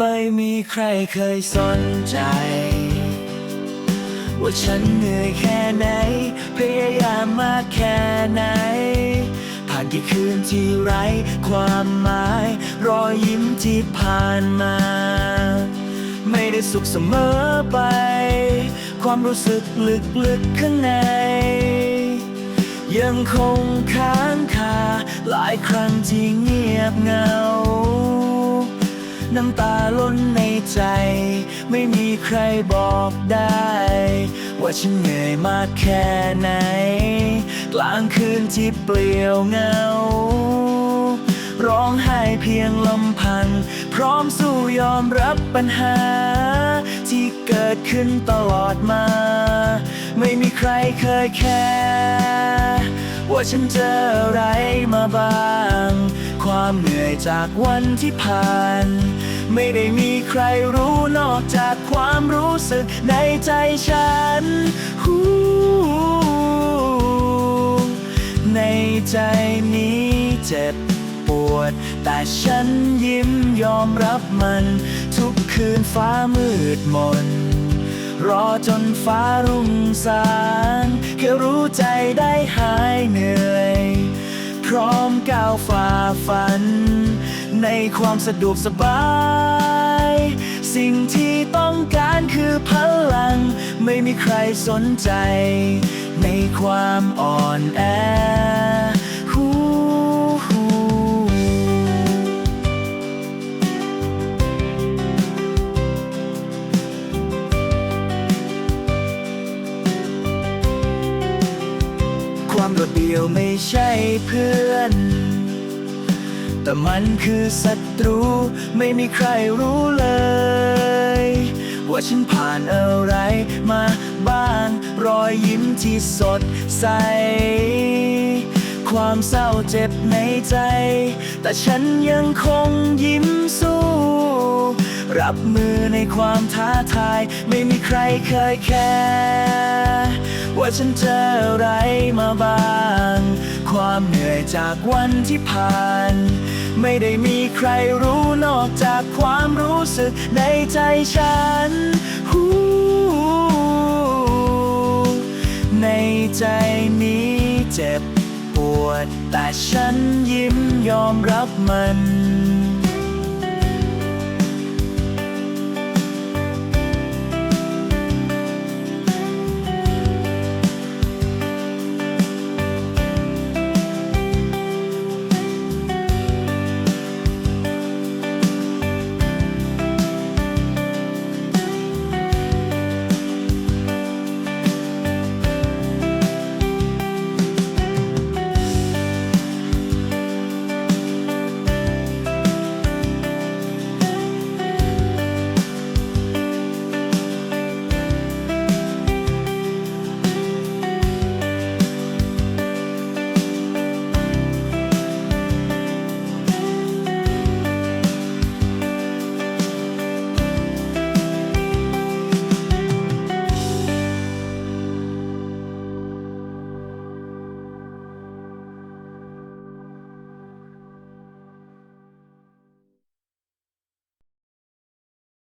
ไม่มีใครเคยสนใจ ว่าฉันเหนื่อยแค่ไหน พยายามมากแค่ไหน ผ่านกี่คืนที่ไร้ความหมาย รอยยิ้มที่ผ่านมา ไม่ได้สุขเสมอไป ความรู้สึกลึกๆข้างใน ยังคงค้างคาหลายครั้งที่เงียบเหงา น้ำตา ไม่มีใครบอกได้ ว่าฉันเหนื่อยมากแค่ไหน กลางคืนที่เปลี่ยวเงา ร้องไห้เพียงลำพัง พร้อมสู้ยอมรับปัญหา ที่เกิดขึ้นตลอดมา ไม่มีใครเคยแค่ว่าฉันเจออะไรมาบ้าง ความเหนื่อยจากวันที่ผ่าน ไม่ได้มีใครรู้นอกจากความรู้สึกในใจฉันฮู้ในใจนี้เจ็บปวด แต่ฉันยิ้มยอมรับมัน ทุกคืนฟ้ามืดมน รอจนฟ้ารุ่งสางแค่รู้ใจได้หายเหนื่อย พร้อมก้าวฝ่าฝัน ในความสะดวกสบาย สิ่งที่ต้องการคือพลัง ไม่มีใครสนใจ ในความอ่อนแอความโดดเดี่ยวไม่ใช่เพื่อน แต่มันคือศัตรูไม่มีใครรู้เลย ว่าฉันผ่านอะไรมาบ้าง รอยยิ้มที่สดใส ความเศร้าเจ็บในใจ แต่ฉันยังคงยิ้มสู้รับมือในความท้าทาย ไม่มีใครเคยแค่ว่าฉันเจออะไรมาบ้าง ความเหนื่อยจากวันที่ผ่าน ไม่ได้มีใครรู้นอกจากความรู้สึกในใจฉันหูในใจนี้เจ็บปวด แต่ฉันยิ้มยอมรับมัน